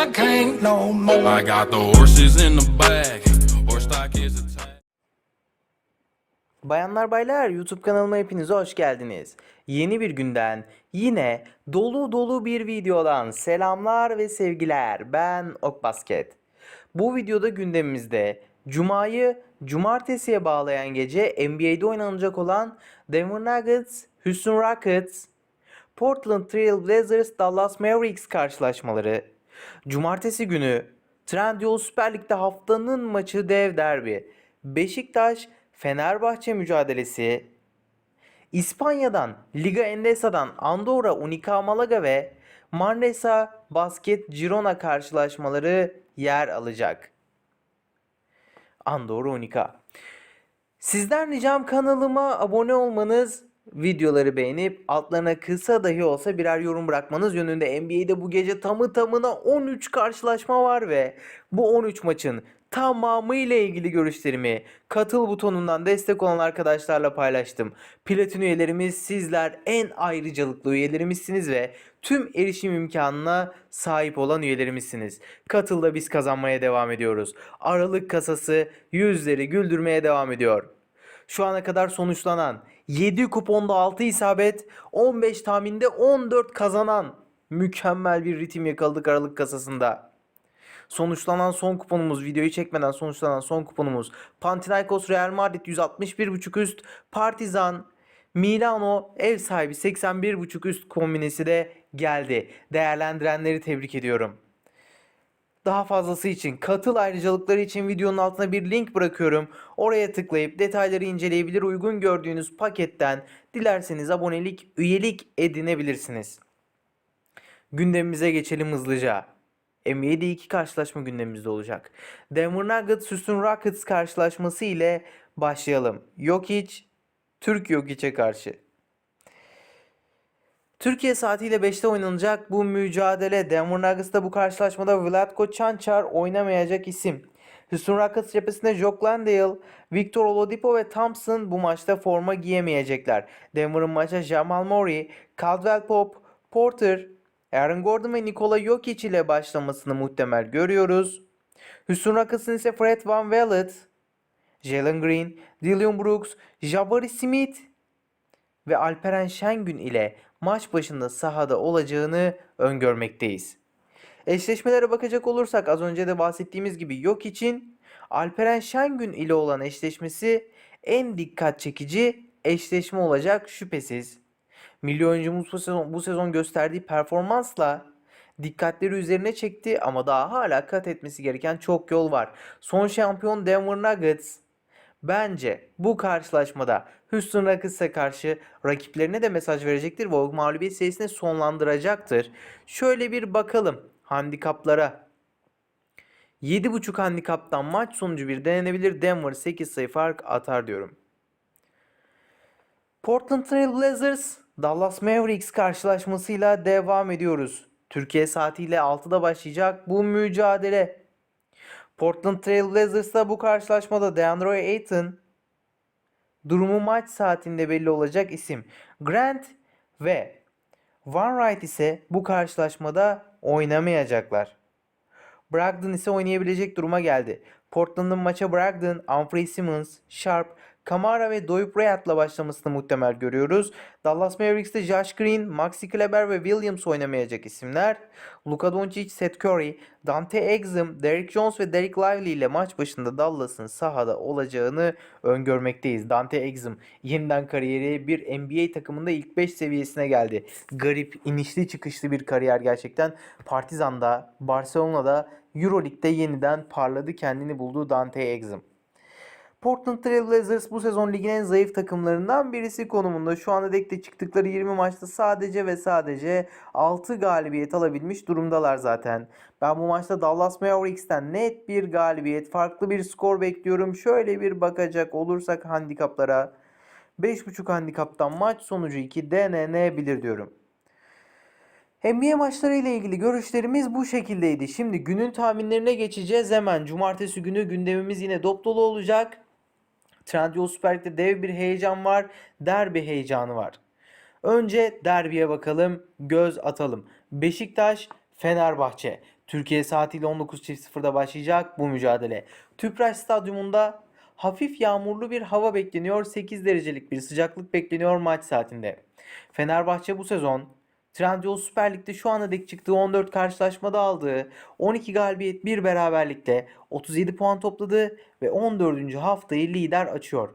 I can't no more. I got the horses in the back. Horse stock is attached. Bayanlar baylar YouTube kanalıma hepiniz hoş geldiniz. Yeni bir günden yine dolu dolu bir videodan selamlar ve sevgiler. Ben Ok Basket. Bu videoda gündemimizde Cuma'yı Cumartesi'ye bağlayan gece NBA'de oynanacak olan Denver Nuggets, Houston Rockets, Portland Trail Blazers, Dallas Mavericks karşılaşmaları, Cumartesi günü Trendyol Süper Lig'de haftanın maçı dev derbi, Beşiktaş Fenerbahçe mücadelesi, İspanya'dan Liga Endesa'dan Andorra Unica Malaga ve Manresa Basket Girona karşılaşmaları yer alacak. Andorra Unica. Sizden ricam kanalıma abone olmanız, videoları beğenip altlarına kısa dahi olsa birer yorum bırakmanız yönünde NBA'de bu gece tamı tamına 13 karşılaşma var ve bu 13 maçın tamamıyla ilgili görüşlerimi katıl butonundan destek olan arkadaşlarla paylaştım. Platin üyelerimiz sizler en ayrıcalıklı üyelerimizsiniz ve tüm erişim imkanına sahip olan üyelerimizsiniz. Katılda biz kazanmaya devam ediyoruz. Aralık kasası yüzleri güldürmeye devam ediyor. Şu ana kadar sonuçlanan 7 kuponda 6 isabet, 15 tahminde 14 kazanan mükemmel bir ritim yakaladık Aralık kasasında. Sonuçlanan son kuponumuz, videoyu çekmeden sonuçlanan son kuponumuz Panathinaikos Real Madrid 161.5 üst, Partizan Milano ev sahibi 81.5 üst kombinesi de geldi. Değerlendirenleri tebrik ediyorum. Daha fazlası için katıl ayrıcalıkları için videonun altına bir link bırakıyorum. Oraya tıklayıp detayları inceleyebilir uygun gördüğünüz paketten dilerseniz abonelik, üyelik edinebilirsiniz. Gündemimize geçelim hızlıca. NBA'de iki karşılaşma gündemimizde olacak. Denver Nuggets Houston Rockets karşılaşması ile başlayalım. Jokic, Türk Jokic'e karşı. Türkiye saatiyle 5'te oynanacak bu mücadele. Denver Nuggets'ta bu karşılaşmada Vlatko Cancar oynamayacak isim. Houston Rockets cephesinde Jock Landale, Victor Oladipo ve Thompson bu maçta forma giyemeyecekler. Denver'ın maça Jamal Murray, Caldwell Pope, Porter, Aaron Gordon ve Nikola Jokic ile başlamasını muhtemel görüyoruz. Houston Rockets'ın ise Fred Van Vliet, Jalen Green, Dillon Brooks, Jabari Smith ve Alperen Şengün ile maç başında sahada olacağını öngörmekteyiz. Eşleşmelere bakacak olursak az önce de bahsettiğimiz gibi yok için Alperen Şengün ile olan eşleşmesi en dikkat çekici eşleşme olacak şüphesiz. Milli oyuncumuz bu sezon, bu sezon gösterdiği performansla dikkatleri üzerine çekti ama daha hala kat etmesi gereken çok yol var. Son şampiyon Denver Nuggets Bence bu karşılaşmada Houston Rockets'a karşı rakiplerine de mesaj verecektir ve o mağlubiyet serisini sonlandıracaktır. Şöyle bir bakalım handikaplara. 7.5 handikaptan maç sonucu bir denenebilir. Denver 8 sayı fark atar diyorum. Portland Trail Blazers Dallas Mavericks karşılaşmasıyla devam ediyoruz. Türkiye saatiyle 6'da başlayacak bu mücadele. Portland Trail Blazers'ta bu karşılaşmada DeAndre Ayton durumu maç saatinde belli olacak isim. Grant ve Van Wright ise bu karşılaşmada oynamayacaklar. Brogdon ise oynayabilecek duruma geldi. Portland'ın maça Brogdon, Humphrey Simmons, Sharp, Kamara ve Doyup Rayat'la başlamasını muhtemel görüyoruz. Dallas Mavericks'te Josh Green, Maxi Kleber ve Williams oynamayacak isimler. Luka Doncic, Seth Curry, Dante Exum, Derrick Jones ve Derek Lively ile maç başında Dallas'ın sahada olacağını öngörmekteyiz. Dante Exum yeniden kariyeri bir NBA takımında ilk 5 seviyesine geldi. Garip, inişli çıkışlı bir kariyer gerçekten. Partizan'da, Barcelona'da, Euroleague'de yeniden parladı kendini bulduğu Dante Exum. Portland Trail Blazers bu sezon ligin en zayıf takımlarından birisi konumunda. Şu anda dekte çıktıkları 20 maçta sadece ve sadece 6 galibiyet alabilmiş durumdalar zaten. Ben bu maçta Dallas Mavericks'ten net bir galibiyet, farklı bir skor bekliyorum. Şöyle bir bakacak olursak handikaplara 5.5 handikaptan maç sonucu 2 denenebilir diyorum. NBA maçları ile ilgili görüşlerimiz bu şekildeydi. Şimdi günün tahminlerine geçeceğiz hemen. Cumartesi günü gündemimiz yine dop dolu olacak. Trendyol Süper Lig'de dev bir heyecan var. Derbi heyecanı var. Önce derbiye bakalım. Göz atalım. Beşiktaş, Fenerbahçe. Türkiye saatiyle 19.00'da başlayacak bu mücadele. Tüpraş Stadyumunda hafif yağmurlu bir hava bekleniyor. 8 derecelik bir sıcaklık bekleniyor maç saatinde. Fenerbahçe bu sezon Trendyol Süper Lig'de şu ana dek çıktığı 14 karşılaşmada aldığı 12 galibiyet 1 beraberlikte 37 puan topladı ve 14. haftayı lider açıyor.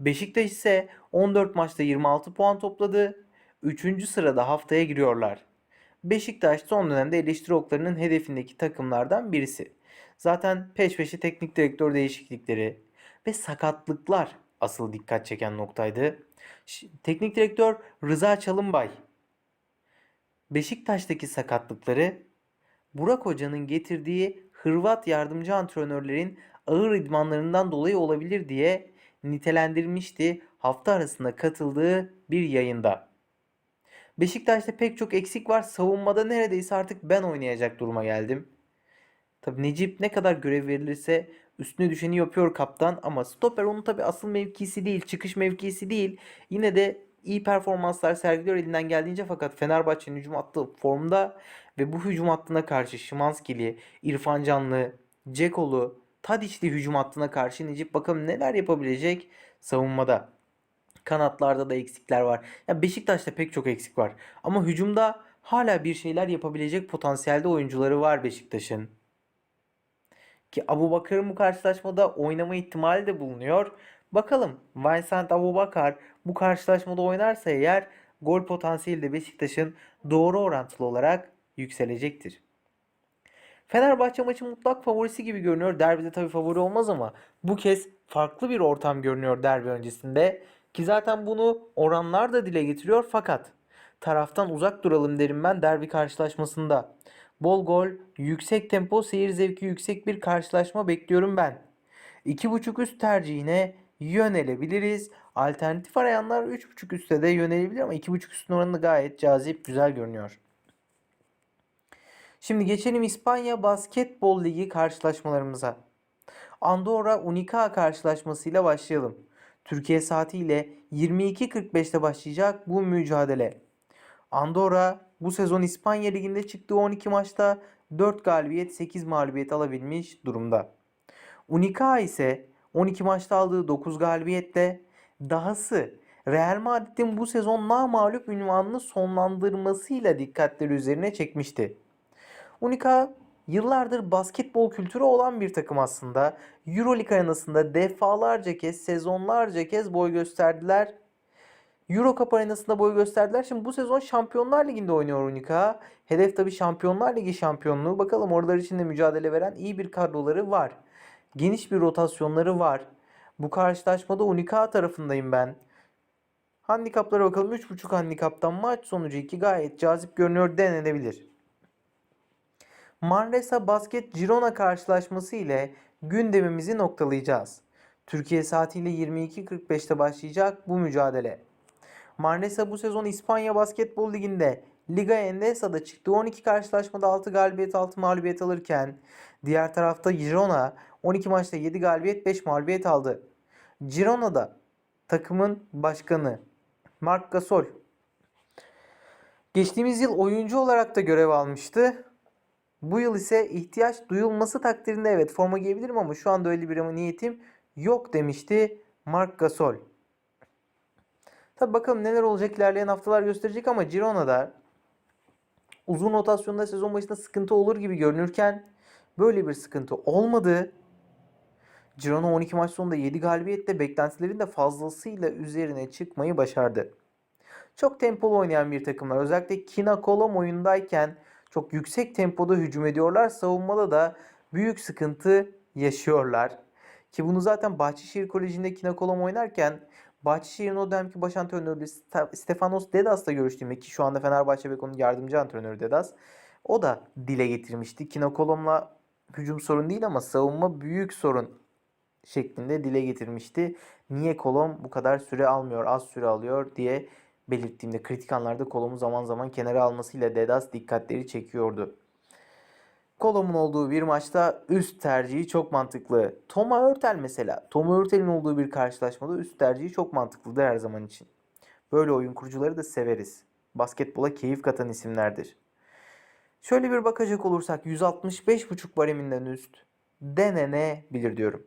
Beşiktaş ise 14 maçta 26 puan topladı. 3. sırada haftaya giriyorlar. Beşiktaş son dönemde eleştiri oklarının hedefindeki takımlardan birisi. Zaten peş peşe teknik direktör değişiklikleri ve sakatlıklar asıl dikkat çeken noktaydı. Teknik direktör Rıza Çalınbay Beşiktaş'taki sakatlıkları Burak Hoca'nın getirdiği Hırvat yardımcı antrenörlerin ağır idmanlarından dolayı olabilir diye nitelendirmişti hafta arasında katıldığı bir yayında. Beşiktaş'ta pek çok eksik var. Savunmada neredeyse artık ben oynayacak duruma geldim. Tabii Necip ne kadar görev verilirse üstüne düşeni yapıyor kaptan ama stoper onun tabii asıl mevkisi değil, çıkış mevkisi değil. Yine de iyi performanslar sergiliyor elinden geldiğince fakat Fenerbahçe'nin hücum attığı formda ve bu hücum hattına karşı Şimanskili, İrfan Canlı, Cekolu, Tadiçli hücum hattına karşı Necip bakalım neler yapabilecek savunmada. Kanatlarda da eksikler var. Ya Beşiktaş'ta pek çok eksik var. Ama hücumda hala bir şeyler yapabilecek potansiyelde oyuncuları var Beşiktaş'ın. Ki Abubakar'ın bu karşılaşmada oynama ihtimali de bulunuyor. Bakalım Vincent Abubakar bu karşılaşmada oynarsa eğer gol potansiyeli de Beşiktaş'ın doğru orantılı olarak yükselecektir. Fenerbahçe maçı mutlak favorisi gibi görünüyor. Derbide tabii favori olmaz ama bu kez farklı bir ortam görünüyor derbi öncesinde. Ki zaten bunu oranlar da dile getiriyor fakat taraftan uzak duralım derim ben derbi karşılaşmasında. Bol gol, yüksek tempo, seyir zevki yüksek bir karşılaşma bekliyorum ben. 2.5 üst tercihine yönelebiliriz. Alternatif arayanlar 3.5 üste de yönelebilir ama 2.5 üstün oranı gayet cazip, güzel görünüyor. Şimdi geçelim İspanya Basketbol Ligi karşılaşmalarımıza. Andorra Unicaja karşılaşmasıyla başlayalım. Türkiye saatiyle 22.45'te başlayacak bu mücadele. Andorra bu sezon İspanya Ligi'nde çıktığı 12 maçta 4 galibiyet 8 mağlubiyet alabilmiş durumda. Unicaja ise 12 maçta aldığı 9 galibiyetle dahası Real Madrid'in bu sezon namağlup ünvanını sonlandırmasıyla dikkatleri üzerine çekmişti. Unica yıllardır basketbol kültürü olan bir takım aslında. Euroleague arenasında defalarca kez, sezonlarca kez boy gösterdiler. Euro Cup arenasında boy gösterdiler. Şimdi bu sezon Şampiyonlar Ligi'nde oynuyor Unica. Hedef tabii Şampiyonlar Ligi şampiyonluğu. Bakalım oralar için de mücadele veren iyi bir kadroları var. Geniş bir rotasyonları var. Bu karşılaşmada Unica tarafındayım ben. Handikaplara bakalım. 3.5 handikaptan maç sonucu 2 gayet cazip görünüyor denenebilir. Manresa Basket Girona karşılaşması ile gündemimizi noktalayacağız. Türkiye saatiyle 22.45'te başlayacak bu mücadele. Manresa bu sezon İspanya Basketbol Ligi'nde Liga Endesa'da çıktığı 12 karşılaşmada 6 galibiyet 6 mağlubiyet alırken diğer tarafta Girona 12 maçta 7 galibiyet 5 mağlubiyet aldı. Girona'da takımın başkanı Marc Gasol geçtiğimiz yıl oyuncu olarak da görev almıştı. Bu yıl ise ihtiyaç duyulması takdirinde evet forma giyebilirim ama şu anda öyle bir niyetim yok demişti Marc Gasol. Tabi bakalım neler olacak ilerleyen haftalar gösterecek ama Girona'da uzun rotasyonda sezon başında sıkıntı olur gibi görünürken böyle bir sıkıntı olmadı. Girona 12 maç sonunda 7 galibiyetle beklentilerin de fazlasıyla üzerine çıkmayı başardı. Çok tempolu oynayan bir takımlar. Özellikle Kina Kolom oyundayken çok yüksek tempoda hücum ediyorlar. Savunmada da büyük sıkıntı yaşıyorlar. Ki bunu zaten Bahçeşehir Koleji'nde Kina Kolom oynarken Bahçeşehir'in o dönemki baş antrenörü Ste- Stefanos Dedas'la görüştüğümde ki şu anda Fenerbahçe Beko'nun yardımcı antrenörü Dedas. O da dile getirmişti. Kina Kolom'la hücum sorun değil ama savunma büyük sorun şeklinde dile getirmişti. Niye Kolom bu kadar süre almıyor, az süre alıyor diye belirttiğimde kritik anlarda Kolom'u zaman zaman kenara almasıyla Dedas dikkatleri çekiyordu. Kolom'un olduğu bir maçta üst tercihi çok mantıklı. Toma Örtel mesela. Toma Örtel'in olduğu bir karşılaşmada üst tercihi çok mantıklıdır her zaman için. Böyle oyun kurucuları da severiz. Basketbola keyif katan isimlerdir. Şöyle bir bakacak olursak 165.5 bareminden üst denenebilir diyorum.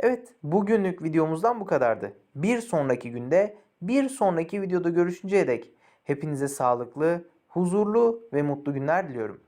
Evet, bugünlük videomuzdan bu kadardı. Bir sonraki günde, bir sonraki videoda görüşünceye dek hepinize sağlıklı, huzurlu ve mutlu günler diliyorum.